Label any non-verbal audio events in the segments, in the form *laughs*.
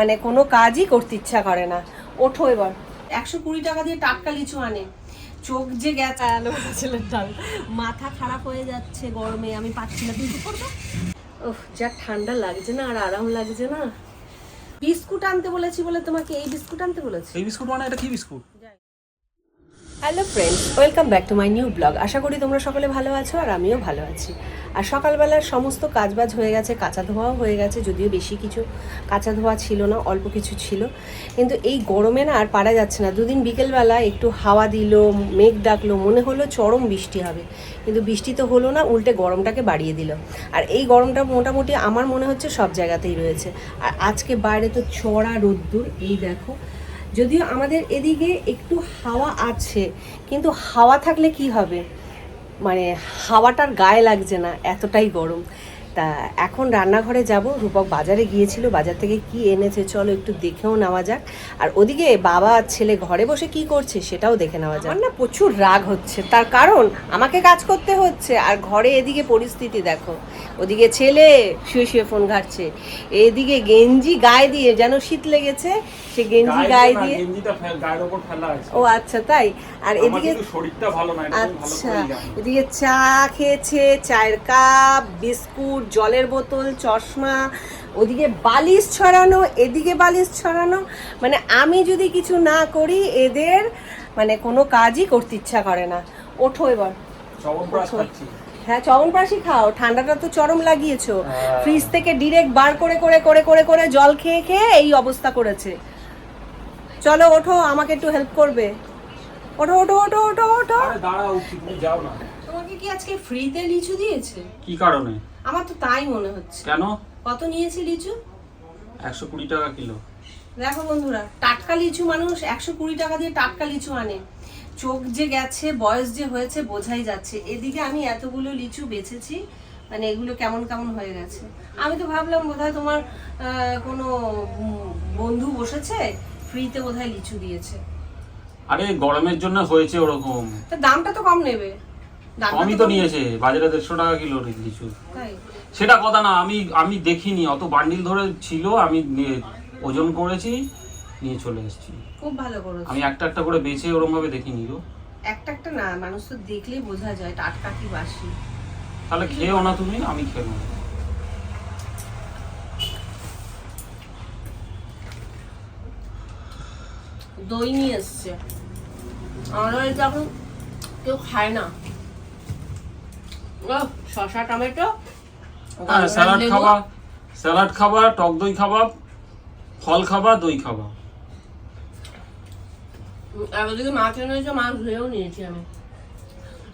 মানে কোনো কাজই করতে ইচ্ছা করে না। ওঠো এবার। একশো কুড়ি টাকা দিয়ে টাটকা লিচু আনে। চোখ যে গেছে। আলো ছেলের ডাল। মাথা খারাপ হয়ে যাচ্ছে গরমে আমি পাচ্ছি না। কিন্তু করব? ওহ যা ঠান্ডা লাগছে না আর আরাম লাগছে না। বিস্কুট আনতে বলেছি বলে তোমাকে এই বিস্কুট আনতে বলেছি? এই বিস্কুট মানে এটা কি biscuit? Hello friends welcome back to my new blog আশা করি তোমরা সকলে ভালো আছো আর আমিও ভালো আছি। আর সকালবেলার সমস্ত কাজবাজ হয়ে গেছে, কাঁচা ধোয়াও হয়ে গেছে, যদিও বেশি কিছু কাঁচা ধোয়া ছিল না, অল্প কিছু ছিল। কিন্তু এই গরমে না আর পারা যাচ্ছে না। দুদিন বিকেলবেলা একটু হাওয়া দিল, মেঘ ডাকলো, মনে হলো চরম বৃষ্টি হবে। কিন্তু বৃষ্টি তো হলো না, উল্টে গরমটাকে বাড়িয়ে দিল। আর এই গরমটা মোটামুটি আমার মনে হচ্ছে সব জায়গাতেই রয়েছে। আর আজকে বাইরে তো চড়া রোদ্দুর, এই দেখো। যদিও আমাদের এদিকে একটু হাওয়া আছে, কিন্তু হাওয়া থাকলে কি হবে? মানে হাওয়াটার গায়ে লাগছে না, এতটাই গরম। তা এখন রান্নাঘরে যাব। রূপক বাজারে গিয়েছিল বাজার থেকে কি এনেছে চলো একটু দেখেও নেওয়া যাক। আর ওদিকে বাবা আর ছেলে ঘরে বসে কি করছে সেটাও দেখে নেওয়া যাক। না প্রচুর রাগ হচ্ছে তার কারণ আমাকে কাজ করতে হচ্ছে। আর ঘরে এদিকে পরিস্থিতি দেখো ওদিকে ছেলে শুয়ে শুয়ে ফোন ঘাটছে এদিকে গেঞ্জি গায়ে দিয়ে যেন শীত লেগেছে সে গেঞ্জি গায়ে দিয়ে ও আচ্ছা তাই? আর এদিকে শরীরটা ভালো না এটা তুমি ভালো আচ্ছা এদিকে চা খেয়েছে চায়ের কাপ বিস্কুট জলের বোতল চশমা ওদিকে বালিশ ছড়ানো এদিকে বালিশ ছড়ানো। মানে আমি যদি কিছু না করি এদের মানে কোনো কাজই করতে ইচ্ছা করে না। ওঠো এবার। চবনপ্রাশ হ্যাঁ চরমপ্রাশি খাও। ঠান্ডাটা তো চরম লাগিয়েছো। হ্যাঁ। ফ্রিজ থেকে ডিরেক্ট বার করে করে করে করে করে জল খেয়ে খেয়ে এই অবস্থা করেছে। চলো ওঠো আমাকে একটু হেল্প করবে। ওঠো ওঠো ওঠো ওঠো ওঠো। দাঁড়াও যাও না। তোমাকে কি আজকে ফ্রিতে লিচু দিয়েছে? কি কারণে? আমার তো তাই মনে হচ্ছে। কেন? কত নিয়েছে লিচু? একশো কুড়ি টাকা কিলো। দেখো বন্ধুরা টাটকা লিচু মানুষ একশো কুড়ি টাকা দিয়ে টাটকা লিচু আনে। চোখ যে গেছে বয়স যে হয়েছে বোঝাই যাচ্ছে। এদিকে আমি এতগুলো লিচু বেচেছি মানে এগুলো কেমন কেমন হয়ে গেছে। আমি তো ভাবলাম বোধহয় তোমার কোনো বন্ধু বসেছে ফ্রিতে বোধহয় লিচু দিয়েছে। আরে গরমের জন্য হয়েছে ওরকম। দামটা তো কম নেবে। কমই তো নিয়েছে বাজারে দেড়শো টাকা কিলো লিচু সেটা কথা না আমি আমি দেখিনি অত বান্ডিল ধরে ছিল আমি ওজন করেছি নিয়ে চলে এসেছি। খুব ভালো করেছ। আমি একটা একটা করে বেছে ওরম ভাবে দেখিনি গো। একটা একটা না মানুষ তো দেখলেই বোঝা যায় টাটকা কি বাসি। তাহলে খেয়েও না তুমি আমি খেয়ে নেব। দই নিয়ে এসছে। আমাদের এখন কেউ খায় না। শসা টমেটো হ্যাঁ স্যালাড। খাবা স্যালাড খাবা টক দই খাবা ফল খাবা দই খাবা। আর ওদিকে মাছ এনেছে মাছ ধুয়েও নিয়েছি আমি।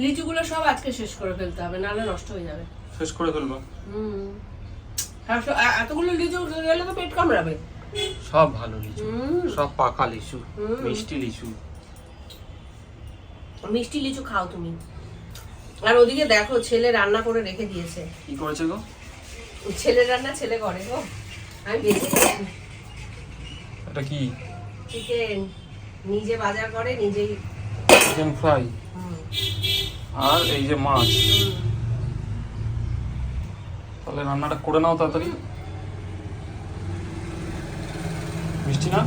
লিচুগুলো সব আজকে শেষ করে ফেলতে হবে নাহলে নষ্ট হয়ে যাবে। শেষ করে ফেলবা। হুম। হ্যাঁ, এতগুলো লিচু গেলে তো পেট কামড়াবে। সব ভালো লিচু সব পাকা লিচু। মিষ্টি লিচু। মিষ্টি লিচু খাও তুমি। আর ওদিকে দেখো ছেলে রান্না করে রেখে দিয়েছে। কি করেছে গো? ছেলে রান্না ছেলে করে গো। আমি বেশি এটা কি? চিকেন নিজে বাজার করে নিজেই চিকেন ফ্রাই আর এই যে মাছ? তাহলে রান্নাটা করে নাও তাড়াতাড়ি। মিষ্টি না?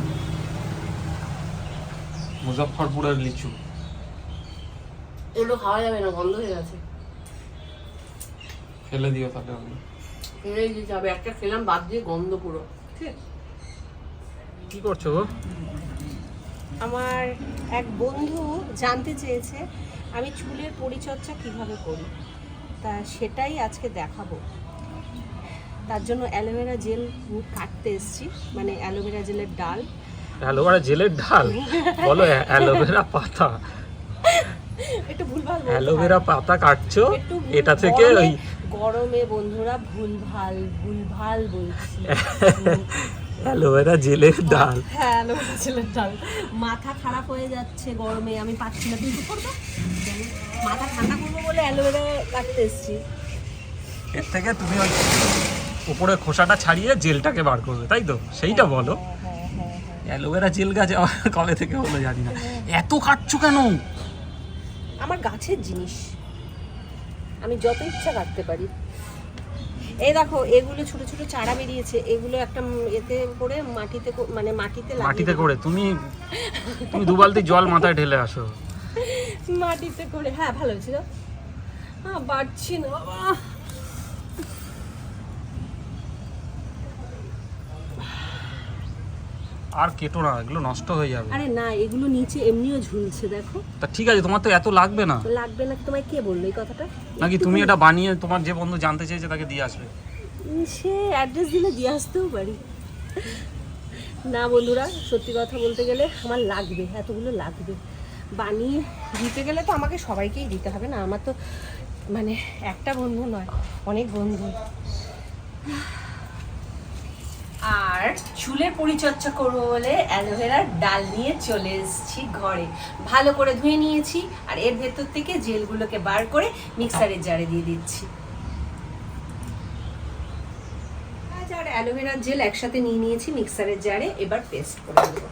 মুজফ্ফরপুরের লিচু। এগুলো খাওয়া যাবে না বন্ধ হয়ে গেছে। ফেলে দিও তাহলে আমি। ফেলেই দিতে হবে একটা খেলাম বাদ দিয়ে গন্ধ পুরো ঠিক আছে? কি করছ গো? আমার এক বন্ধু জানতে চেয়েছে আমি চুলের পরিচর্যা কীভাবে করি? তা সেটাই আজকে দেখাবো। তার জন্য অ্যালোভেরা জেল কাটতে এসেছি মানে অ্যালোভেরা জেলের ডাল। অ্যালোভেরা জেলের ডাল? বলো অ্যালোভেরা পাতা। একটু ভুলভাল অ্যালোভেরা পাতা কাটছো? এটা থেকে ওই গরমে বন্ধুরা ভুলভাল ভুলভাল বলছি। *laughs* অ্যালোভেরা জেলের ডাল। হ্যাঁ অ্যালোভেরা জেলের ডাল। মাথা খারাপ হয়ে যাচ্ছে গরমে আমি পাচ্ছি না। তুই কি করবে? মাথা ঠান্ডা করব বলে অ্যালোভেরা কাটতে এসেছি। এর থেকে তুমি ওই উপরে খোসাটা ছাড়িয়ে জেলটাকে বার করবে তাই তো? সেইটা বলো। হ্যাঁ হ্যাঁ হ্যাঁ অ্যালোভেরা জেল গাছ আমার কবে থেকে হলো জানি না। এত কাটছো কেন? আমার গাছের জিনিস। আমি যত ইচ্ছা কাটতে পারি। এই দেখো এগুলো ছোট ছোট চারা বেরিয়েছে। এগুলো একটা এতে করে মাটিতে মানে মাটিতে মাটিতে করে? তুমি তুমি দু বালতি জল মাথায় ঢেলে আসো। মাটিতে করে। হ্যাঁ ভালো ছিল হ্যাঁ বাড়ছি না। বাবা আর কেটো না এগুলো নষ্ট হয়ে যাবে। আরে না এগুলো নিচে এমনিও ঝুলছে দেখো। তা ঠিক আছে তোমার তো এত লাগবে না। লাগবে না তোমায় কে বলল এই কথাটা? নাকি তুমি এটা বানিয়ে তোমার যে বন্ধু জানতে চেয়েছে তাকে দিয়ে আসবে? সে অ্যাড্রেস দিলে দিয়ে আসতেও পারি। না বন্ধুরা সত্যি কথা বলতে গেলে আমার লাগবে এতগুলো লাগবে। বানিয়ে দিতে গেলে তো আমাকে সবাইকেই দিতে হবে না আমার তো মানে একটা বন্ধু নয় অনেক বন্ধু। আর চুলের পরিচর্যা করব বলে অ্যালোভেরার ডাল নিয়ে চলে এসেছি ঘরে। ভালো করে ধুয়ে নিয়েছি আর এর ভেতর থেকে জেলগুলোকে বার করে মিক্সারের জারে দিয়ে দিচ্ছি। আর অ্যালোভেরার জেল একসাথে নিয়ে নিয়েছি, মিক্সারের জারে এবার পেস্ট করে দেবো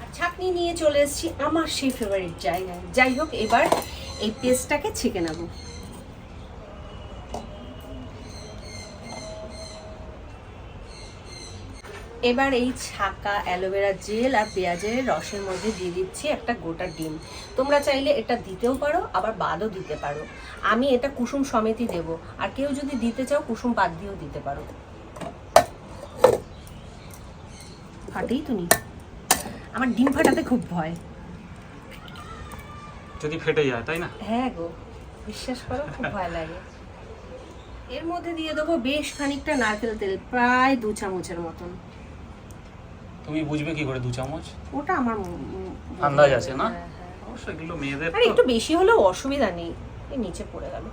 আর ছাঁকনি নিয়ে চলে এসেছি আমার সেই ফেভারিট জায়গায়। যাই হোক, এবার এই পেস্টটাকে ছেঁকে নেব। এবার এই ছাকা অ্যালোভেরা জেল আর পেঁয়াজের রসের মধ্যে দিয়ে দিচ্ছি একটা গোটা ডিম। তোমরা চাইলে এটা দিতেও পারো আবার বাদও দিতে পারো। আমি এটা কুসুম সমেতই দেব আর কেউ যদি দিতে চাও কুসুম বাদ দিয়েও দিতে পারো। ফাটেই তুমি আমার ডিম ফাটাতে খুব ভয়। যদি ফেটে যায় তাই না? হ্যাঁ গো বিশ্বাস করো খুব ভয় লাগে। এর মধ্যে দিয়ে দেবো বেশ খানিকটা নারকেল তেল প্রায় দু চামচের মতন। তুমি বুঝবে কি করে দু চামচ? ওটা আমার আন্দাজ আছে না? হ্যাঁ, হ্যাঁ। অবশ্য এগুলো মেয়েদের আর একটু বেশি হলেও অসুবিধা নেই। এই নিচে পড়ে গেল।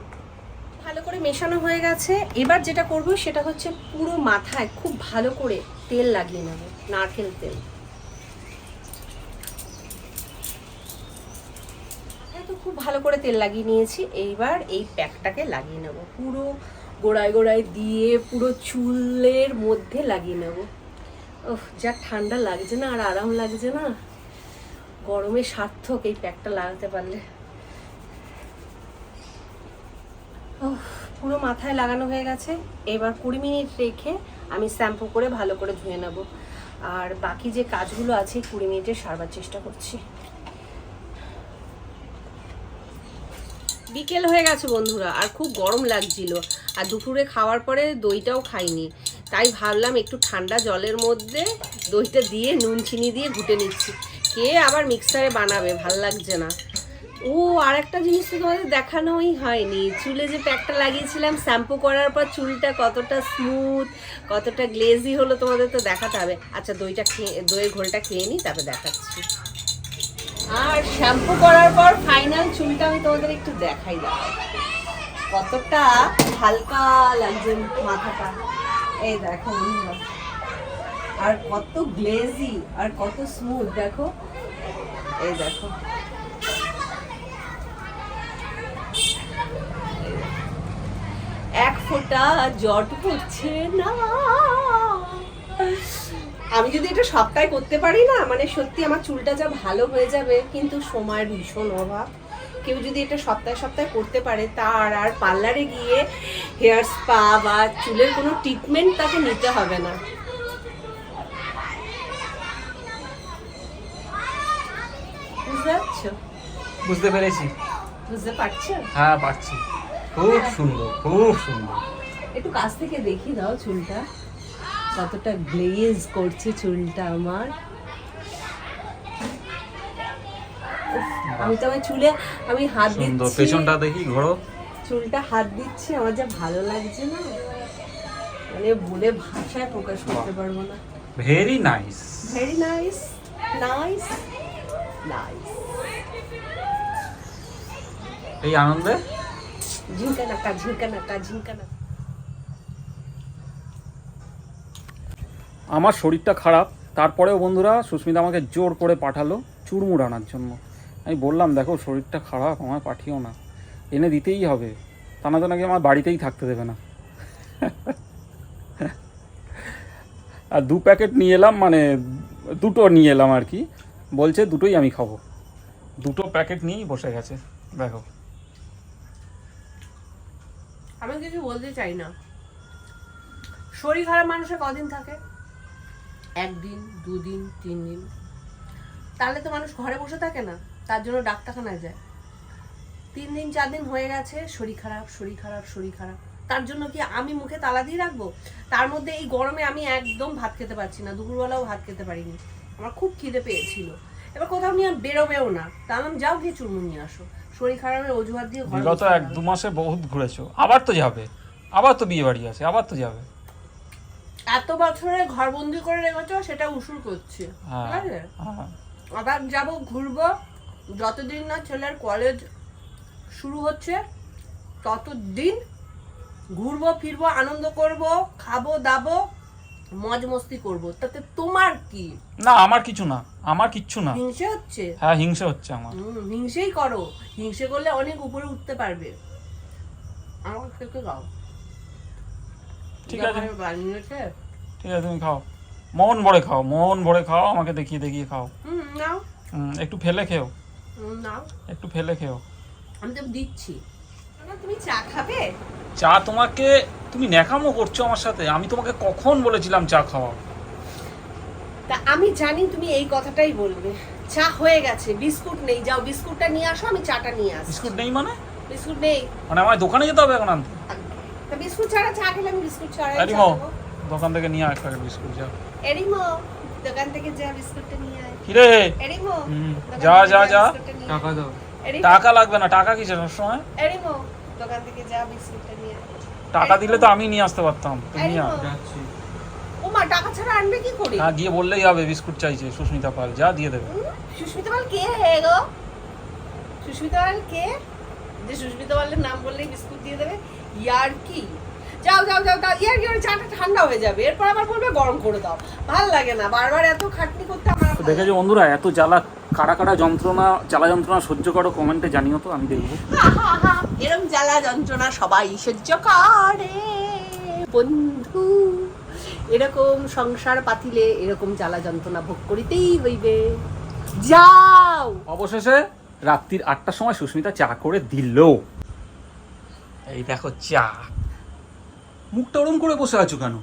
ভালো করে মেশানো হয়ে গেছে। এবার যেটা করব সেটা হচ্ছে পুরো মাথায় খুব ভালো করে তেল লাগিয়ে নেব নারকেল তেল। তো খুব ভালো করে তেল লাগিয়ে নিয়েছি। এইবার এই প্যাকটাকে লাগিয়ে নেব। পুরো গোড়ায় গোড়ায় দিয়ে পুরো চুলের মধ্যে লাগিয়ে নেব। ওহ যা ঠান্ডা লাগছে না আর আরাম লাগছে না। গরমে সার্থক এই প্যাকটা লাগাতে পারলে। পুরো মাথায় লাগানো হয়ে গেছে। এবার কুড়ি মিনিট রেখে আমি শ্যাম্পু করে ভালো করে ধুয়ে নেব। আর বাকি যে কাজগুলো আছে কুড়ি মিনিটে সারবার চেষ্টা করছি। বিকেল হয়ে গেছে বন্ধুরা, আর খুব গরম লাগছিল। আর দুপুরে খাওয়ার পরে দইটাও খাইনি। তাই ভাবলাম একটু ঠান্ডা জলের মধ্যে দইটা দিয়ে, নুন চিনি দিয়ে ঘুটে নিচ্ছি। কে আবার মিক্সারে বানাবে? ভালো লাগছে না। ও আর একটা জিনিস তো তোমাদের দেখানোই হয়নি। চুলে যে প্যাকটা লাগিয়েছিলাম, শ্যাম্পু করার পর চুলটা কতটা স্মুথ কতটা গ্লেজি হলো তোমাদের তো দেখাতে হবে। আচ্ছা দইটা খেয়ে, দইয়ের ঘোলটা খেয়ে নিই, তারপর দেখাচ্ছি। আর শ্যাম্পু করার পর ফাইনাল চুলটা আমি তোমাদের একটু দেখাই দাও। কতটা হালকা লাগছে মাথাটা। এই দেখো আর কত গ্লেজি আর কত স্মুথ দেখো। এই দেখো। এক ফোঁটা জট পড়ছে না। আমি যদি এটা সপ্তাহে করতে পারি না মানে সত্যি আমার চুলটা যা ভালো হয়ে যাবে, কিন্তু সময়ের ভীষণ অভাব। কেউ যদি এটা সপ্তাহে সপ্তাহে করতে পারে তার আর পার্লারে গিয়ে হেয়ার স্পা বা চুলের কোনো ট্রিটমেন্ট তাকে নিতে হবে না। বুঝতে পারছ? বুঝতে পেরেছি। বুঝতে পারছ? হ্যাঁ পাচ্ছি খুব সুন্দর খুব সুন্দর। একটু কাছ থেকে দেখি দাও চুলটা। কতটা গ্লেজ করছে চুলটা আমার। আমি তো আমার চুলে আমি হাত সুন্দর। দিচ্ছি। পেছনটা দেখি ঘোরো। চুলটা হাত দিচ্ছি আমার যা ভালো লাগছে না। মানে বলে ভাষায় প্রকাশ করতে পারব না। Very nice very nice nice nice এই আনন্দে? ঝিঙ্কা নাকা ঝিঙ্কা নাকা ঝিঙ্কা নাকা। আমার শরীরটা খারাপ তারপরেও বন্ধুরা সুস্মিতা আমাকে জোর করে পাঠালো চুরমুড় আনার জন্য। আমি বললাম দেখো শরীরটা খারাপ আমায় পাঠিও না। এনে দিতেই হবে। তা না তো নাকি আমার বাড়িতেই থাকতে দেবে না। আর দু প্যাকেট নিয়ে এলাম মানে দুটো নিয়ে এলাম আর কি। বলছে দুটোই আমি খাব। দুটো প্যাকেট নিয়েই বসে গেছে দেখো। আমি কিছু বলতে চাই না। শরীর খারাপ মানুষের কদিন থাকে? একদিন দুদিন তিন দিন তাহলে তো মানুষ ঘরে বসে থাকে না। তার জন্য ডাক্তারখানায় যায়। তিন দিন চার দিন হয়ে গেছে শরীর খারাপ শরীর খারাপ শরীর খারাপ। তার জন্য কি আমি মুখে তালা দিয়ে রাখব? তার মধ্যে এই গরমে আমি একদম ভাত খেতে পারছি না দুপুরবেলাও ভাত খেতে পারিনি। আমার খুব খিদে পেয়েছিল। এবার কোথাও নিয়ে বেরোবেও না। তা আমি যাও গিয়ে চুরমুর নিয়ে আসো। শরীর খারাপের অজুহাত দিয়ে ঘরে বিগত এক দু মাসে বহুত ঘুরেছো। আবার তো যাবে। আবার তো বিয়ে বাড়ি আছে আবার তো যাবে। এত বছরে ঘরবন্দি করে রেখেছো সেটা উসুর করছে। হ্যাঁ ঠিক আছে হ্যাঁ। আবার যাব ঘুরবো। যতদিন না ছেলের কলেজ শুরু হচ্ছে ততদিন ঘুরবো ফিরবো আনন্দ করব খাব দাবো মজ মস্তি করব। তাতে তোমার কি? না আমার কিছু না। আমার কিচ্ছু না। হিংসে হচ্ছে? হ্যাঁ হিংসে হচ্ছে আমার। হিংসেই করো। হিংসে করলে অনেক উপরে উঠতে পারবে। আমার থেকে গাও ঠিক আছে। ঠিক আছে তুমি খাও। মন ভরে খাও মন ভরে খাও আমাকে দেখিয়ে দেখিয়ে খাও। হুম নাও। একটু ফেলে খেও। নাও একটু ফেলে খেও। আমি তো দিচ্ছি। তুমি চা খাবে? চা তোমাকে তুমি ন্যাকামো করছ আমার সাথে। আমি তোমাকে কখন বলেছিলাম চা খাওয়া তা আমি জানি তুমি এই কথাটাই বলবে। চা হয়ে গেছে বিস্কুট নেই। যাও বিস্কুটটা নিয়ে আসো আমি চাটা নিয়ে আসি বিস্কুট নেই মানে? বিস্কুট নেই। মানে আমার দোকানে যেতে হবে এখন আনতে? তা বিস্কুট ছাড়া চা খেলে আমি বিস্কুট এরিমো দোকান থেকে নিয়ে আয় বিস্কুট যা। এরিমো। দোকান থেকে যা বিস্কুটটা নিয়ে আয়। কিরে? এরিমো যা যা যা বিস্কুটটা নিয়ে আয়। টাকা দাও। টাকা লাগবে না টাকা কিসের? সবসময়? এরিমো দোকান থেকে যা বিস্কুটটা নিয়ে টাকা দিলে তো আমি নিয়ে আসতে পারতাম তুমি যাচ্ছি। টাকা ছাড়া আনবে কি করে? হ্যাঁ গিয়ে বললেই হবে বিস্কুট চাইছে সুস্মিতা পাল যা দিয়ে দেবে। সুস্মিতা পাল কে হে গো? সুস্মিতা পাল কে? যে সুস্মিতা পালের নাম বললেই বিস্কুট দিয়ে দেবে ইয়ার কি? যাও যাও যাও যাও। ইয়ার কি ওর চাটা ঠান্ডা হয়ে যাবে। এরপর আবার বলবে গরম করে দাও। ভালো লাগে না। বারবার এত খাটনি করতে আমার তো যে বন্ধুরা এত জ্বালা কারা কারা যন্ত্রণা জ্বালা যন্ত্রণা সহ্য করো কমেন্টে জানিও তো আমি দেখব। এরম জ্বালা যন্ত্রণা সবাই সহ্য করে। বন্ধু এরকম সংসার পাতিলে এরকম জ্বালা যন্ত্রণা ভোগ করিতেই হইবে। যাও! অবশেষে রাত্রির আটটার সময় সুস্মিতা চা করে দিল। এই দেখো চা। মুখটা ওরম করে বসে আছো কেন?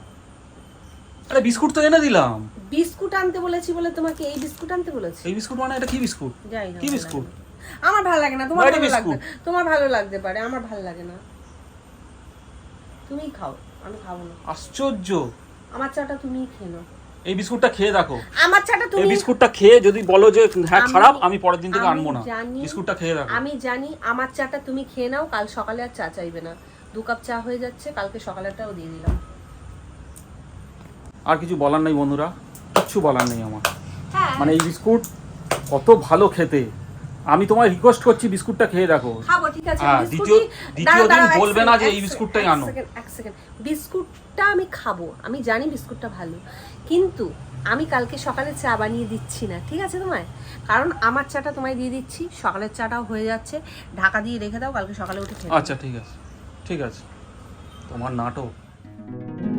আরে বিস্কুট তো এনে দিলাম। বিস্কুট আনতে বলেছি বলে তোমাকে এই বিস্কুট আনতে বলেছি। এই বিস্কুট মানে এটা কি বিস্কুট? না কি বিস্কুট? আমার ভালো লাগে না তোমার ভালো লাগবে তোমার ভালো লাগতে পারে আমার ভালো লাগে না। তুমিই খাও আমি খাব না। আশ্চর্য। আমার চাটা তুমি খেয়ে নাও। এই বিস্কুটটা খেয়ে দেখো। আমার চাটা তুমি এই তুমি বিস্কুটটা খেয়ে যদি বলো যে হ্যাঁ খারাপ আমি পরের দিন থেকে আনব না। বিস্কুটটা খেয়ে দেখো। আমি জানি আমার চাটা তুমি খেয়ে নাও কাল সকালে আর চা চাইবে না। দু কাপ চা হয়ে যাচ্ছে কালকে সকালেরটাও দিয়ে দিলাম। আর কিছু বলার নেই বন্ধুরা কিচ্ছু বলার নেই আমার। হ্যাঁ। মানে এই বিস্কুট কত ভালো খেতে। আমি তোমায় রিকোয়েস্ট করছি বিস্কুটটা খেয়ে দেখো। খাব ঠিক আছে। হ্যাঁ, দ্বিতীয়- দ্বিতীয় দিন বলবে না যে এই বিস্কুটটাই আনো। এক সেকেন্ড, বিস্কুটটা আমি খাব। আমি জানি বিস্কুটটা ভালো। কিন্তু আমি কালকে সকালে চা বানিয়ে দিচ্ছি না ঠিক আছে তোমায়? কারণ আমার চাটা তোমায় দিয়ে দিচ্ছি সকালের চাটাও হয়ে যাচ্ছে। ঢাকা দিয়ে রেখে দাও কালকে সকালে উঠে খেয়ে আচ্ছা ঠিক আছে। ठीक है तुम्हार नाटक